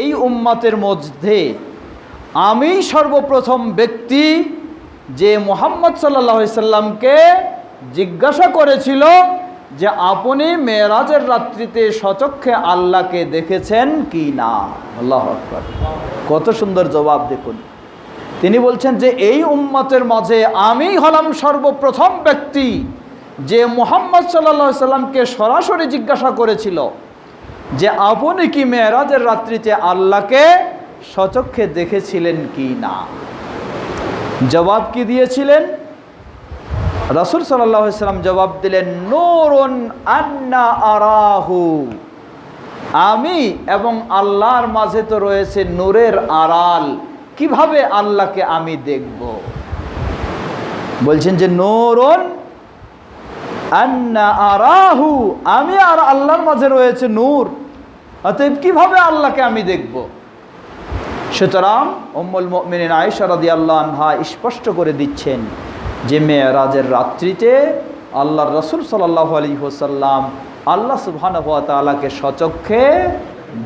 এই উম্মাতের মধ্যে আমি সর্বপ্রথম ব্যক্তি যে মোহাম্মদ সাল্লাহ সাল্লামকে জিজ্ঞাসা করেছিল যে আপনি মেয়েরাজের রাত্রিতে সচক্ষে আল্লাহকে দেখেছেন কি না? আল্লাহ কত সুন্দর জবাব দেখুন। তিনি বলছেন যে এই উম্মতের মাঝে আমি হলাম সর্বপ্রথম ব্যক্তি যে মোহাম্মদ সাল্লা সাল্লামকে সরাসরি জিজ্ঞাসা করেছিল। যে আপনি কি মেয়েরাজের রাত্রিতে আল্লাহকে সচক্ষে দেখেছিলেন কি না? জবাব কি দিয়েছিলেন? রাসুল সাল্লাম জবাব দিলেন, নোরন আন্না আরাহু। আমি এবং আল্লাহর মাঝে তো রয়েছে নূরের আড়াল। কীভাবে আল্লাহকে আমি দেখব? বলছেন যে, নোরন আরাহু, আমি আর আল্লাহর মাঝে রয়েছে নূর। অতএব কীভাবে আল্লাহকে আমি দেখব? সুতরাং অম্মুল মিনিন আয়েশা রাদি আল্লাহ আনহা স্পষ্ট করে দিচ্ছেন যে মেয়েরাজের রাত্রিতে আল্লাহর রসুল সাল্লাহ আলী হোসাল্লাম আল্লাহ সুবহান তালাকে সচক্ষে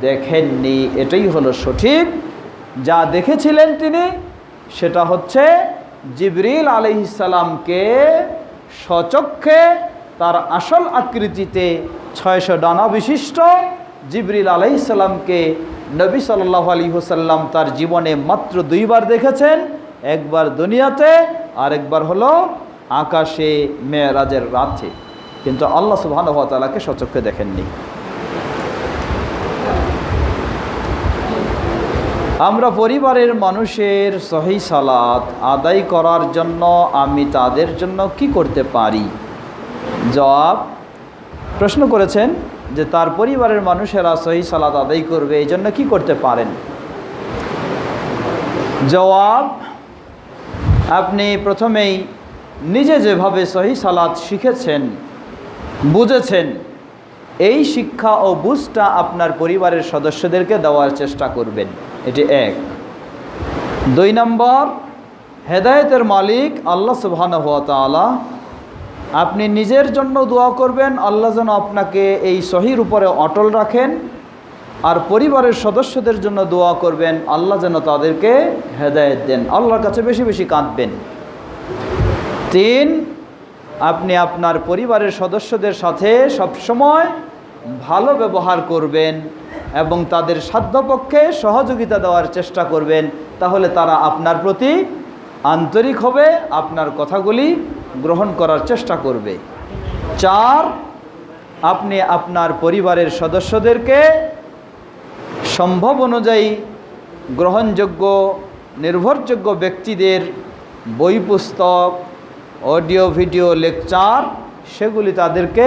দেখেননি। এটাই হলো সঠিক। যা দেখেছিলেন তিনি, সেটা হচ্ছে জিবরিল আলহিসাল্লামকে সচক্ষে তার আসল আকৃতিতে ছয়শো ডানা বিশিষ্ট জিবরিল আলাইসাল্লামকে নবী সাল্লাহ আলী হোসাল্লাম তার জীবনে মাত্র দুইবার দেখেছেন। একবার দুনিয়াতে আর একবার হলো আকাশে, মেয়েরাজের রাতে। কিন্তু আল্লাহ সুবাহানহতালাকে সচক্ষে দেখেননি। আমরা পরিবারের মানুষের সহি সালাত আদায় করার জন্য, আমি তাদের জন্য কি করতে পারি? জবাব প্রশ্ন করেছেন যে তার পরিবারের মানুষেরা সহি সালাত আদায় করবে, এই জন্য কী করতে পারেন? জবাব, আপনি প্রথমেই নিজে যেভাবে সহি সালাত শিখেছেন, বুঝেছেন, এই শিক্ষা ও বুঝটা আপনার পরিবারের সদস্যদেরকে দেওয়ার চেষ্টা করবেন। এটি এক। দুই নম্বর, হেদায়েতের মালিক আল্লাহ সুবহান হাত আপনি নিজের জন্য দোয়া করবেন, আল্লাহ যেন আপনাকে এই সহির উপরে অটল রাখেন। আর পরিবারের সদস্যদের জন্য দোয়া করবেন, আল্লাহ যেন তাদেরকে হেদায়েত দেন। আল্লাহর কাছে বেশি বেশি কাঁদবেন। তিন, আপনি আপনার পরিবারের সদস্যদের সাথে সবসময় ভালো ব্যবহার করবেন এবং তাদের সাধ্যপক্ষে সহযোগিতা দেওয়ার চেষ্টা করবেন, তাহলে তারা আপনার প্রতি আন্তরিক হবে, আপনার কথাগুলি গ্রহণ করার চেষ্টা করবে। চার, আপনি আপনার পরিবারের সদস্যদেরকে সম্ভব অনুযায়ী গ্রহণযোগ্য, নির্ভরযোগ্য ব্যক্তিদের বই পুস্তক, অডিও, ভিডিও, লেকচার সেগুলি তাদেরকে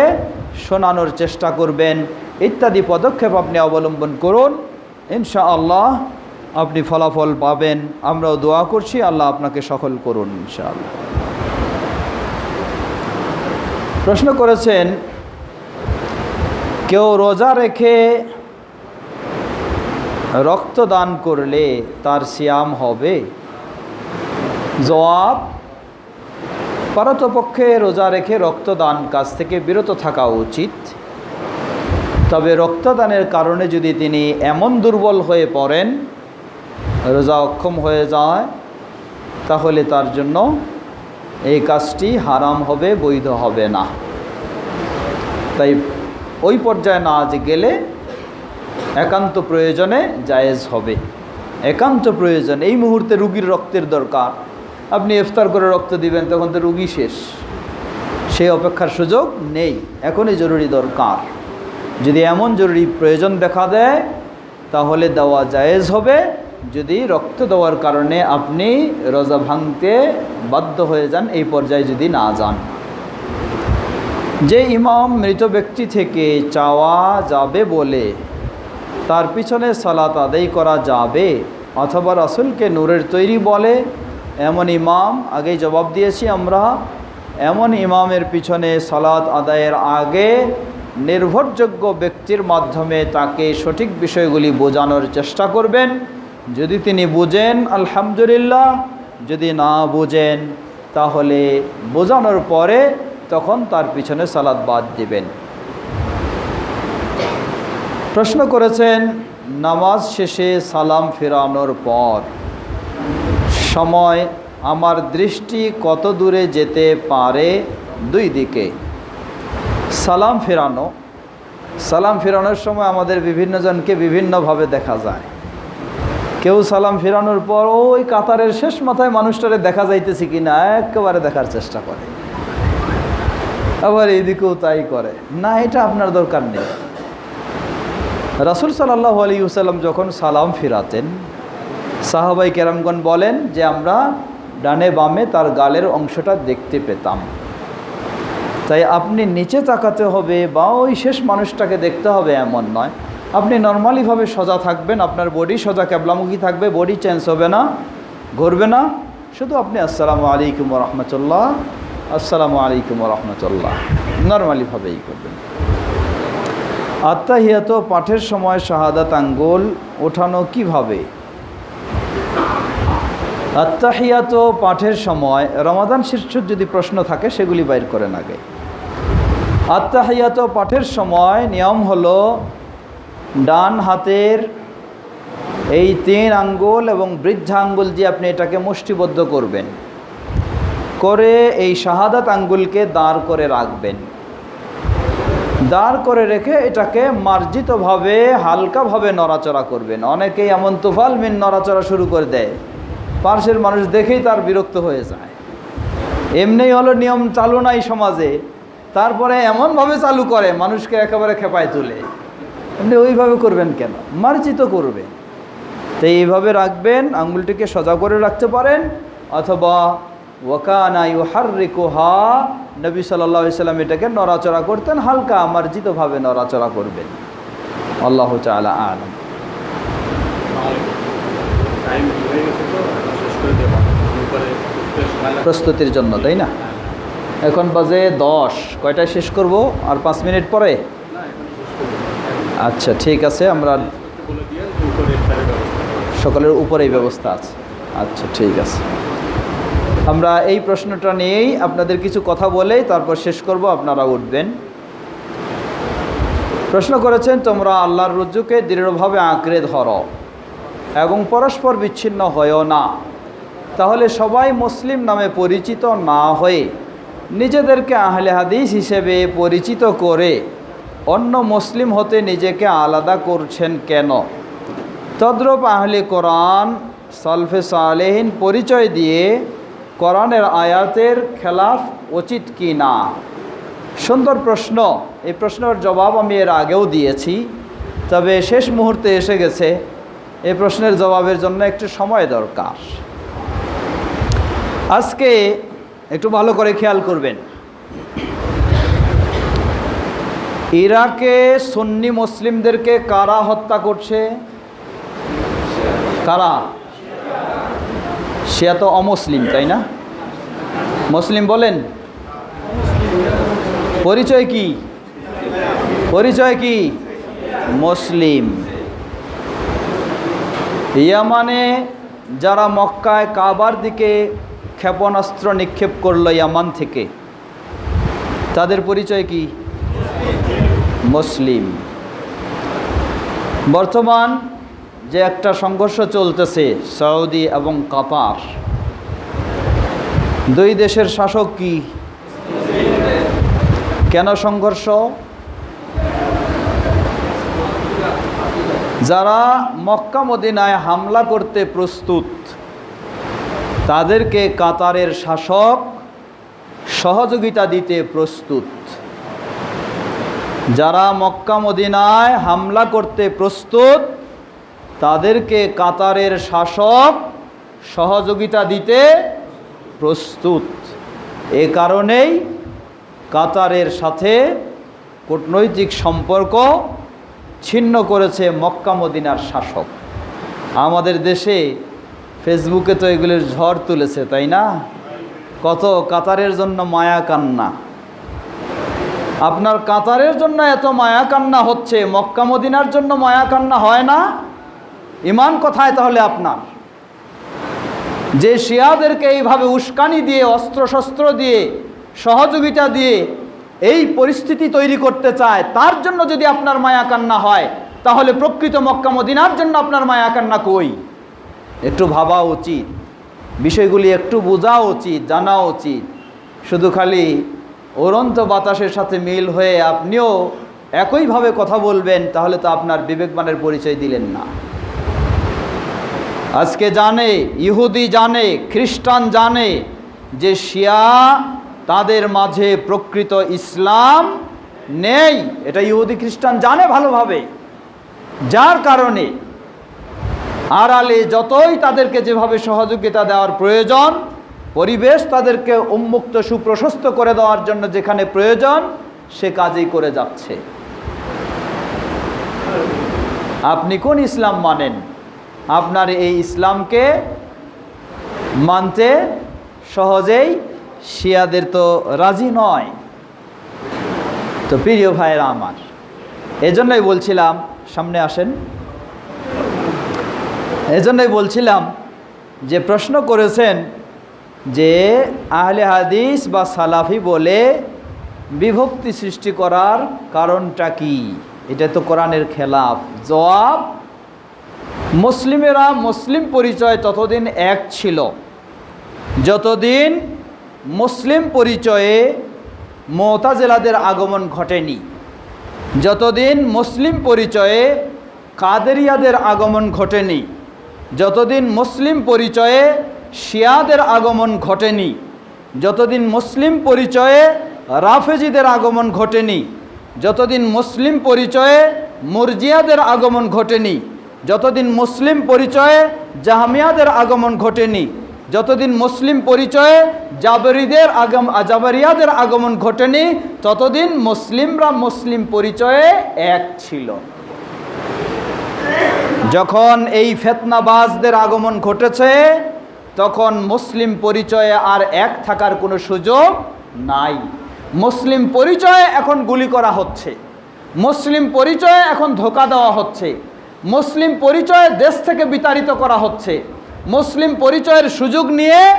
শোনানোর চেষ্টা করবেন। ইত্যাদি পদক্ষেপ আপনি অবলম্বন করুন। ইনশাআল্লাহ আপনি ফলাফল পাবেন। আমরাও দোয়া করছি। আল্লাহ আপনাকে সফল করুন ইনশাআল্লাহ। প্রশ্ন করেছেন, কেউ রোজা রেখে রক্তদান করলে তার সিয়াম হবে? জবাব, পারতপক্ষে রোজা রেখে রক্তদান কাজ থেকে বিরত থাকা উচিত। তবে রক্তদানের কারণে যদি তিনি এমন দুর্বল হয়ে পড়েন, রোজা অক্ষম হয়ে যায়, তাহলে তার জন্য এই কাজটি হারাম হবে, বৈধ হবে না। তাই ওই পর্যায়ে না যে গেলে একান্ত প্রয়োজনে জায়েজ হবে। একান্ত প্রয়োজন, এই মুহূর্তে রুগীর রক্তের দরকার। আপনি ইফতার করে রক্ত দিবেন, তখন তো রুগী শেষ। সেই অপেক্ষার সুযোগ নেই, এখনই জরুরি দরকার। যদি এমন জরুরি প্রয়োজন দেখা দেয়, তাহলে দেওয়া জায়েজ হবে। যদি রক্ত দেওয়ার কারণে আপনি রোজা ভাঙতে বাধ্য হয়ে যান, এই পর্যায়ে যদি না যান। যে ইমাম মৃত ব্যক্তি থেকে চাওয়া যাবে বলে তার পিছনে সালাত আদায় করা যাবে অথবা রাসুলকে নূরের তৈরি বলে, এমন ইমাম, আগেই জবাব দিয়েছি আমরা, এমন ইমামের পিছনে সালাত আদায়ের আগে নির্ভরযোগ্য ব্যক্তির মাধ্যমে তাকে সঠিক বিষয়গুলি বোঝানোর চেষ্টা করবেন। যদি তিনি বুঝেন, আলহামদুলিল্লাহ, যদি না বুঝেন, তাহলে বোঝানোর পরে তখন তার পিছনে সালাদ বাদ দিবেন। প্রশ্ন করেছেন, নামাজ শেষে সালাম ফেরানোর পর সময় আমার দৃষ্টি কত দূরে যেতে পারে? দুই দিকে। সালাম ফেরানো, সালাম ফেরানোর সময় আমাদের বিভিন্ন জনকে বিভিন্নভাবে দেখা যায়। কেউ সালাম ফেরানোর পর, ওই কাতারের শেষ মাথায় মানুষটারে দেখা যাইতেছে কি না একেবারে দেখার চেষ্টা করে। আবার এইদিকেও তাই করে। না, এটা আপনার দরকার নেই। রাসুল সাল্লাহ আলী যখন সালাম ফিরাতেন, সাহাবাই কেরামগণ বলেন যে, আমরা ডানে বামে তার গালের অংশটা দেখতে পেতাম। তাই আপনি নিচে তাকাতে হবে বা ওই শেষ মানুষটাকে দেখতে হবে, এমন নয়। আপনি নর্মালিভাবে সোজা থাকবেন, আপনার বডি সোজা ক্যাবলামুখী থাকবে বডি চেঞ্জ হবে না, ঘুরবে না। শুধু আপনি আসসালামু আলাইকুম রহমতুল্লাহ, আসসালামু আলাইকুম রহমতুল্লাহ। নর্মালিভাবেই করবেন। আত্মাহিয়াত, পাঠের সময় শাহাদাত আঙ্গুল ওঠানো কীভাবে? আত্মাহিয়াত, পাঠের সময়, রমাদান শীর্ষক যদি প্রশ্ন থাকে, সেগুলি বাইর করেন আগে। আত্মাহিয়াত, পাঠের সময় নিয়ম হলো ডান হাতের এই তিন আঙ্গুল এবং বৃদ্ধা আঙ্গুল দিয়ে আপনি এটাকে মুষ্টিবদ্ধ করবেন। করে এই শাহাদাত আঙ্গুলকে দাঁড় করে রাখবেন। দাঁড় করে রেখে এটাকে মার্জিতভাবে, হালকাভাবে নড়াচড়া করবেন। অনেকেই এমন তুফাল মিন নড়াচড়া শুরু করে দেয়। পার্শ্বের মানুষ দেখেই তার বিরক্ত হয়ে যায়। এমনিই হলো নিয়ম চালু নাই সমাজে। তারপরে এমনভাবে চালু করে, মানুষকে একেবারে খেপায় তুলে। আপনি ওইভাবে করবেন কেন? মার্জিত করবেন তো এইভাবে রাখবেন আঙ্গুলটিকে সজা করে রাখতে পারেন, অথবা ওয়াকানা ইউহারিকুহা, নবী সাল্লাহ সাল্লাম এটাকে নড়াচড়া করতেন, হালকা মার্জিতভাবে নড়াচড়া করবেন। আল্লাহ তালা আলম। প্রস্তুতির জন্য, তাই না? এখন বাজে দশ। কয়টায় শেষ করব? আর পাঁচ মিনিট পরে না এখন শেষ করব আচ্ছা ঠিক আছে, আমরা সকলের উপরেই ব্যবস্থা আছে। আচ্ছা ঠিক আছে। আমরা এই প্রশ্নটা নিয়েই আপনাদের কিছু কথা বলেই তারপর শেষ করব, আপনারা উঠবেন। প্রশ্ন করেছেন, তোমরা আল্লাহর রজ্জুকে দৃঢ়ভাবে আঁকড়ে ধরো এবং পরস্পর বিচ্ছিন্ন হয়েও না। তাহলে সবাই মুসলিম নামে পরিচিত না হয়ে নিজেদেরকে আহলে হাদিস হিসেবে পরিচিত করে অন্য মুসলিম হতে নিজেকে আলাদা করছেন কেন? তদ্রূপ আহলে কোরআন সালফে সালেহীন পরিচয় দিয়ে কোরআনের আয়াতের খেলাফ উচিত কি না? সুন্দর প্রশ্ন। এই প্রশ্নের জবাব আমি এর আগেও দিয়েছি, তবে শেষ মুহূর্তে এসে গেছে। এই প্রশ্নের জবাবের জন্য একটু সময় দরকার। আজকে একটু ভালো করে খেয়াল করবেন। ইরাকে সুন্নি মুসলিমদেরকে কারা হত্যা করছে? কারা? সে তো অমুসলিম, তাই না? মুসলিম বলেন। পরিচয় কি? পরিচয় কি? মুসলিম। ইয়ামানে যারা মক্কায় কাবার দিকে ক্ষেপণাস্ত্র নিক্ষেপ করল ইয়ামান থেকে, তাদের পরিচয় কি? মুসলিম। বর্তমান যে একটা সংঘর্ষ চলতেছে সৌদি এবং কাতার, দুই দেশের শাসক কি? কেন সংঘর্ষ? যারা মক্কা মদিনায় হামলা করতে প্রস্তুত, তাদেরকে কাতারের শাসক সহযোগিতা দিতে প্রস্তুত। যারা মক্কা মদিনায় হামলা করতে প্রস্তুত, তাদেরকে কাতারের শাসক সহযোগিতা দিতে প্রস্তুত। এ কারণেই কাতারের সাথে কূটনৈতিক সম্পর্ক ছিন্ন করেছে মক্কা মদিনার শাসক। আমাদের দেশে ফেসবুকে তো এগুলির ঝড় তুলেছে, তাই না? কত কাতারের জন্য মায়া কান্না। আপনার কাতারের জন্য এত মায়া কান্না হচ্ছে, মক্কা মদিনার জন্য মায়া কান্না হয় না? ইমান কোথায় তাহলে আপনার? যে শিয়াদেরকে এইভাবে উস্কানি দিয়ে, অস্ত্রশস্ত্র দিয়ে, সহযোগিতা দিয়ে এই পরিস্থিতি তৈরি করতে চায়, তার জন্য যদি আপনার মায়া কান্না হয়, তাহলে প্রকৃত মক্কা মদিনার জন্য আপনার মায়া কান্না কই? একটু ভাবা উচিত। বিষয়গুলি একটু বোঝা উচিত, জানা উচিত। শুধু খালি উড়ন্ত বাতাসের সাথে মিল হয়ে আপনিও একইভাবে কথা বলবেন, তাহলে তো আপনার বিবেকবানের পরিচয় দিলেন না। আজকে জানে, ইহুদি জানে, খ্রিস্টান জানে যে শিয়া তাদের মাঝে প্রকৃত ইসলাম নেই। এটা ইহুদি খ্রিস্টান জানে ভালোভাবে। যার কারণে আড়ালে যতই তাদেরকে যেভাবে সহযোগিতা দেওয়ার প্রয়োজন পরিবেশ তাদেরকে উন্মুক্ত, সুপ্রশস্ত করে দেওয়ার জন্য যেখানে প্রয়োজন, সে কাজই করে যাচ্ছে। আপনি কোন ইসলাম মানেন? আপনার এই ইসলামকে মানতে সহজেই শিয়াদের তো রাজি নয়। তো প্রিয় ভাইয়েরা আমার, এজন্যই বলছিলাম, সামনে আসেন। এজন্যই বলছিলাম যে প্রশ্ন করেছেন যে আহলে হাদিস বা সালাফি বলে বিভক্তি সৃষ্টি করার কারণটা কি? এটা তো কোরআনের খেলাফ। জবাব, মুসলিমেরা মুসলিম পরিচয় ততদিন এক ছিল। যতদিন মুসলিম পরিচয়ে মোতাজেলাদের আগমন ঘটেনি। যতদিন মুসলিম পরিচয়ে কাদেরিয়াদের আগমন ঘটেনি। যতদিন মুসলিম পরিচয়ে শিয়াদের আগমন ঘটেনি। যতদিন মুসলিম পরিচয়ে রাফেজিদের আগমন ঘটেনি, যতদিন মুসলিম পরিচয়ে মুরজিয়াদের আগমন ঘটেনি, যতদিন মুসলিম পরিচয়ে জাহামিয়াদের আগমন ঘটেনি, যতদিন মুসলিম পরিচয়ে জাবরিদের আগম, জাবরিয়াদের আগমন ঘটেনি, ততদিন মুসলিমরা মুসলিম পরিচয়ে এক ছিল। যখন এই ফেতনাবাজদের আগমন ঘটেছে তখন মুসলিম পরিচয়ে আর এক থাকার কোনো সুযোগ নাই। মুসলিম পরিচয়ে এখন গুলি করা হচ্ছে। মুসলিম পরিচয়ে এখন ধোকা দেওয়া হচ্ছে। মুসলিম পরিচয়ে দেশ থেকে বিতাড়িত করা হচ্ছে। মুসলিম পরিচয়ের সুযোগ নিয়ে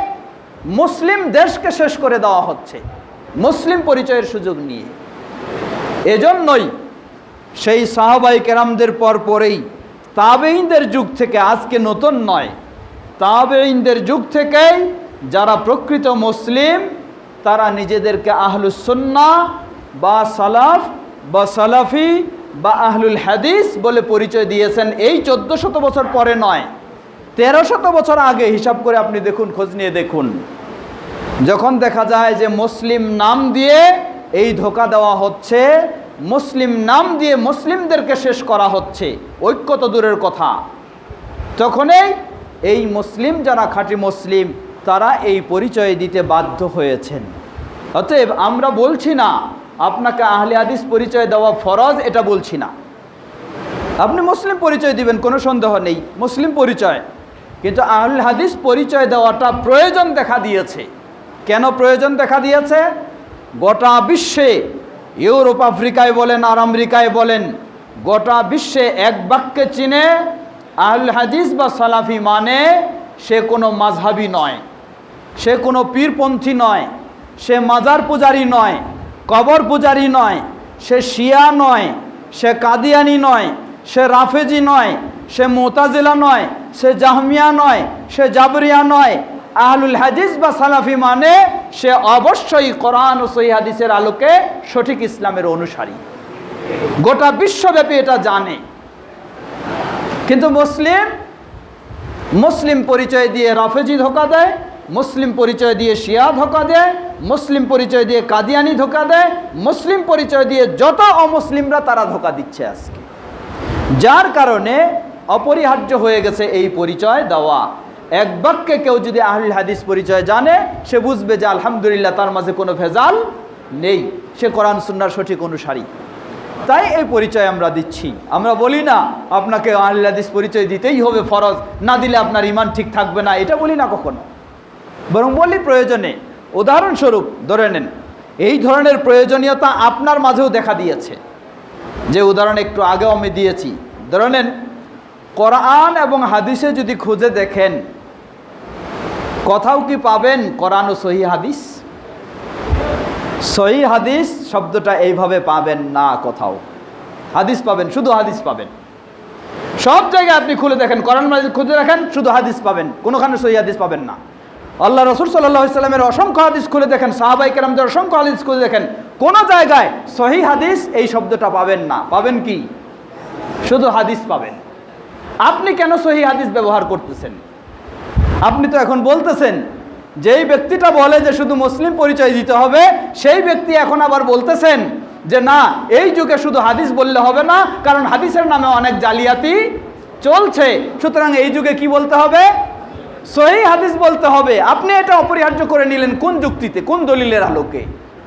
মুসলিম দেশকে শেষ করে দেওয়া হচ্ছে। মুসলিম পরিচয়ের সুযোগ নিয়ে। এজন্যই সেই সাহাবাই কেরামদের পর পরেই তাবেইনদের যুগ থেকে আজকে নতুন নয়। তাবেইনদের যুগ থেকেই যারা প্রকৃত মুসলিম, তারা নিজেদেরকে আহলুসন্না বা সালাফ বা সালাফি বা আহলুল হাদিস বলে পরিচয় দিয়েছেন এই চোদ্দ শত বছর পরে নয় তেরো শত বছর আগে। হিসাব করে আপনি দেখুন, খোঁজ নিয়ে দেখুন। যখন দেখা যায় যে মুসলিম নাম দিয়ে এই ধোকা দেওয়া হচ্ছে, মুসলিম নাম দিয়ে মুসলিমদেরকে শেষ করা হচ্ছে, ঐক্য তো দূরের কথা। তখনই এই মুসলিম যারা খাঁটি মুসলিম, তারা এই পরিচয় দিতে বাধ্য হয়েছেন। অতএব আমরা বলছি না, আপনাকে আহলে হাদিস পরিচয় দেওয়া ফরজ, এটা বলছি না। আপনি মুসলিম পরিচয় দিবেন, কোনো সন্দেহ নেই, মুসলিম পরিচয়। কিন্তু আহুল হাদিস পরিচয় দেওয়াটা প্রয়োজন দেখা দিয়েছে। কেন প্রয়োজন দেখা দিয়েছে? গোটা বিশ্বে, ইউরোপ, আফ্রিকায় বলেন আর আমেরিকায় বলেন, গোটা বিশ্বে এক বাক্যে চিনে আহুল হাদিস বা সালাফি মানে সে কোনো মাঝহাবি নয়, সে কোনো পীরপন্থী নয়, সে মাজার পূজারি নয়, কবর পূজারি নয়, সে শিয়া নয়, সে কাদিয়ানি নয়, সে রাফেজি নয়, সে মোতাজিলা নয়, সে জাহমিয়া নয়, সে জাবরিয়া নয়। আহলুল হাদিস বা সালাফি মানে সে অবশ্যই কোরআন ও সহি হাদিসের আলোকে সঠিক ইসলামের অনুসারী। গোটা বিশ্বব্যাপী এটা জানে। কিন্তু মুসলিম মুসলিম পরিচয় দিয়ে রাফেজি ধোকা দেয়, মুসলিম পরিচয় দিয়ে শিয়া ধোকা দেয়, মুসলিম পরিচয় দিয়ে কাদিয়ানি ধোকা দেয়, মুসলিম পরিচয় দিয়ে যত অমুসলিমরা তারা ধোকা দিচ্ছে আজকে। যার কারণে অপরিহার্য হয়ে গেছে এই পরিচয় দেওয়া। এক বাক্যে কেউ যদি আহলুল হাদিস পরিচয় জানে, সে বুঝবে যে আলহামদুলিল্লাহ তার মাঝে কোনো ভেজাল নেই। সে কোরআন, সুন্নার সঠিক অনুসারী। তাই এই পরিচয় আমরা দিচ্ছি। আমরা বলি না, আপনাকে আহলুল পরিচয় দিতেই হবে ফরজ, না দিলে আপনার ইমান ঠিক থাকবে না, এটা বলি না কখনো। বরং বলি প্রয়োজনে, উদাহরণস্বরূপ, ধরে নেন, এই ধরনের প্রয়োজনীয়তা আপনার মাঝেও দেখা দিয়েছে। যে উদাহরণ একটু আগেও আমি দিয়েছি। ধরে নেন, কোরআন এবং হাদিসে যদি খুঁজে দেখেন, কোথাও কি পাবেন কোরআন ও সহি হাদিস? সহি হাদিস শব্দটা এইভাবে পাবেন না কোথাও। হাদিস পাবেন, শুধু হাদিস পাবেন। সব জায়গায় আপনি খুলে দেখেন করান মাজিদ খুলে দেখেন শুধু হাদিস পাবেন, কোনোখানে সহি হাদিস পাবেন না। আল্লাহ রসুল সাল্লাহ ইসলামের অসংখ্য হাদিস খুলে দেখেন সাহাবাই কেরামদের অসংখ্য হাদিস খুলে দেখেন, কোনো জায়গায় সহি হাদিস এই শব্দটা পাবেন না। পাবেন কি? শুধু হাদিস পাবেন। আপনি কেন সহি হাদিস ব্যবহার করতেছেন? আপনি তো এখন বলতেছেন যেই ব্যক্তিটা বলে যে শুধু মুসলিম পরিচয় দিতে হবে, সেই ব্যক্তি এখন আবার বলতেছেন যে না, এই যুগে শুধু হাদিস বললে হবে না, কারণ হাদিসের নামে অনেক জালিয়াতি চলছে। সুতরাং এই যুগে কি বলতে হবে? সহি হাদিস বলতে হবে। আপনি এটা অপরিহার্য করে নিলেন কোন যুক্তিতে, কোন দলিলের আলোকে?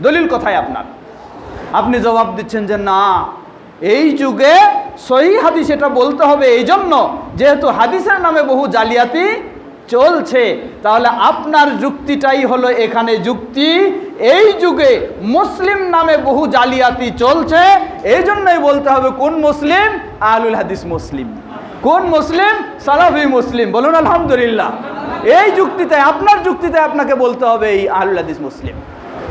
দলিল কথায় আপনার? আপনি জবাব দিচ্ছেন যে না, এই যুগে সহি হাদিস এটা বলতে হবে। এই জন্য যেহেতু হাদিসের নামে বহু জালিয়াতি চলছে, তাহলে আপনার যুক্তিটাই হলো এখানে যুক্তি। এই যুগে মুসলিম নামে বহু জালিয়াতি চলছে এই জন্যই বলতে হবে কোন মুসলিম? আলুল হাদিস মুসলিম। কোন মুসলিম? সালাফি মুসলিম। বলুন, আলহামদুলিল্লাহ। এই যুক্তিতে, আপনার যুক্তিতে আপনাকে বলতে হবে এই আহলুল হাদিস মুসলিম।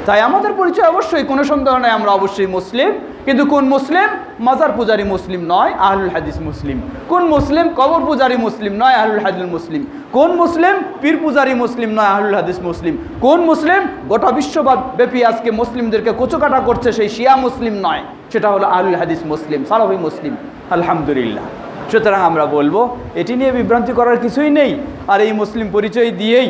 তাই আমাদের পরিচয় অবশ্যই, কোনো সন্দেহ নাই, আমরা অবশ্যই মুসলিম। কিন্তু কোন মুসলিম? মাজার পূজারি মুসলিম নয়, আহলুল হাদিস মুসলিম। কোন মুসলিম? কবর পূজারী মুসলিম নয়, আহলুল হাদিস মুসলিম। কোন মুসলিম? পীর পূজারি মুসলিম নয়, আহলুল হাদিস মুসলিম। কোন মুসলিম? গোটা বিশ্বব্যাপী আজকে মুসলিমদেরকে কোচকাটা করছে সেই শিয়া মুসলিম নয়, সেটা হলো আহলুল হাদিস মুসলিম, সালাফি মুসলিম। আলহামদুলিল্লাহ। সুতরাং আমরা বলব, এটি নিয়ে বিভ্রান্তি করার কিছুই নেই। আর এই মুসলিম পরিচয় দিয়েই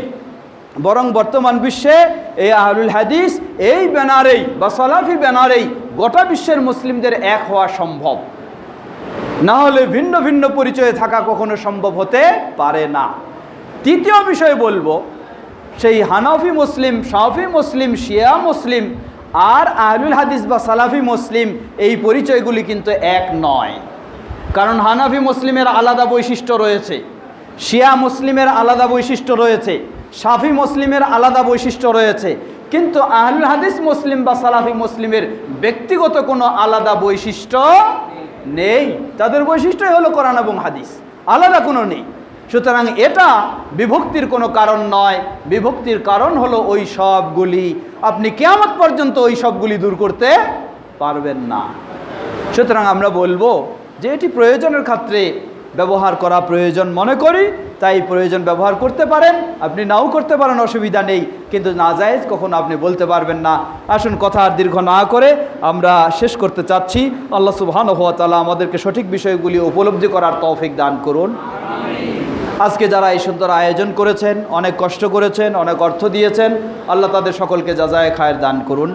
বরং বর্তমান বিশ্বে এই আহলুল হাদিস, এই ব্যানারেই বা সালাফি ব্যানারেই গোটা বিশ্বের মুসলিমদের এক হওয়া সম্ভব। না হলে ভিন্ন ভিন্ন পরিচয়ে থাকা কখনো সম্ভব হতে পারে না। তৃতীয় বিষয় বলব, সেই হানাফি মুসলিম, শাফি মুসলিম, শিয়া মুসলিম আর আহলুল হাদিস বা সালাফি মুসলিম এই পরিচয়গুলি কিন্তু এক নয়। কারণ হানাফি মুসলিমের আলাদা বৈশিষ্ট্য রয়েছে, শিয়া মুসলিমের আলাদা বৈশিষ্ট্য রয়েছে সাফি মুসলিমের আলাদা বৈশিষ্ট্য রয়েছে। কিন্তু আহলুল হাদিস মুসলিম বা সালাফি মুসলিমের ব্যক্তিগত কোনো আলাদা বৈশিষ্ট্য নেই। তাদের বৈশিষ্ট্যই হলো কোরআন এবং হাদিস। আলাদা কোনো নেই। সুতরাং এটা বিভক্তির কোনো কারণ নয়। বিভক্তির কারণ হলো ওই সবগুলি। আপনি কেয়ামত পর্যন্ত ওই সবগুলি দূর করতে পারবেন না। সুতরাং আমরা বলব যে এটি প্রয়োজনের ক্ষেত্রে ব্যবহার করা প্রয়োজন মনে করি, তাই প্রয়োজন ব্যবহার করতে পারেন, আপনি নাও করতে পারেন, অসুবিধা নেই, কিন্তু না জায়েজ কখনো আপনি বলতে পারবেন না। আসুন কথা আর দীর্ঘ না করে আমরা শেষ করতে চাচ্ছি। আল্লাহ সুবহান হওয়া তালা আমাদেরকে সঠিক বিষয়গুলি উপলব্ধি করার তৌফিক দান করুন। আজকে যারা এই সুন্দর আয়োজন করেছেন, অনেক কষ্ট করেছেন, অনেক অর্থ দিয়েছেন, আল্লাহ তাদের সকলকে যাজায় খায়ের দান করুন।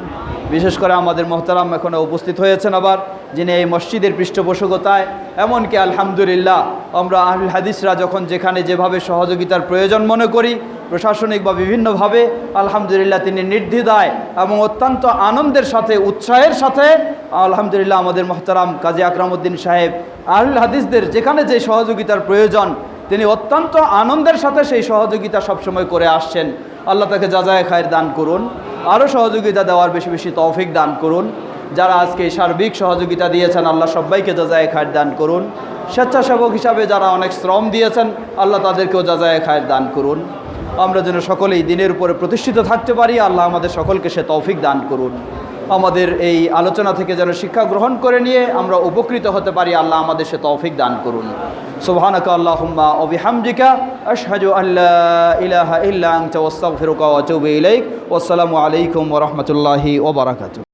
বিশেষ করে আমাদের মোহতারাম এখানে উপস্থিত হয়েছেন আবার। যিনি এই মসজিদের পৃষ্ঠপোষকতায়, এমনকি আলহামদুলিল্লাহ আমরা আহুল হাদিসরা যখন যেখানে যেভাবে সহযোগিতার প্রয়োজন মনে করি, প্রশাসনিক বা বিভিন্নভাবে, আলহামদুলিল্লাহ তিনি নির্দ্বিধায় এবং অত্যন্ত আনন্দের সাথে, উৎসাহের সাথে আলহামদুলিল্লাহ আমাদের মোহতারাম কাজী আকরামউদ্দিন সাহেব আহুল হাদিসদের যেখানে যে সহযোগিতার প্রয়োজন, তিনি অত্যন্ত আনন্দের সাথে সেই সহযোগিতা সবসময় করে আসছেন। আল্লাহ তাকে যাজায় খায়ের দান করুন, আরও সহযোগিতা দেওয়ার বেশি বেশি তৌফিক দান করুন। যারা আজকে সার্বিক সহযোগিতা দিয়েছেন, আল্লাহ সবাইকে যাজায় খায়ের দান করুন। স্বেচ্ছাসেবক হিসাবে যারা অনেক শ্রম দিয়েছেন, আল্লাহ তাদেরকেও যাজায় খায়ের দান করুন। আমরা যেন সকলেই দিনের উপরে প্রতিষ্ঠিত থাকতে পারি, আল্লাহ আমাদের সকলকে সে তৌফিক দান করুন। আমাদের এই আলোচনা থেকে যেন শিক্ষা গ্রহণ করে নিয়ে আমরা উপকৃত হতে পারি, আল্লাহ আমাদের সে তৌফিক দান করুন। সুবহানাক আল্লাহুম্মা ওয়া বিহামদিকা, আশহাদু আল্লা ইলাহা ইল্লা ইলাইক। ওয়াসসালামু আলাইকুম ওয়া রাহমাতুল্লাহি ওয়া বারাকাতুহু।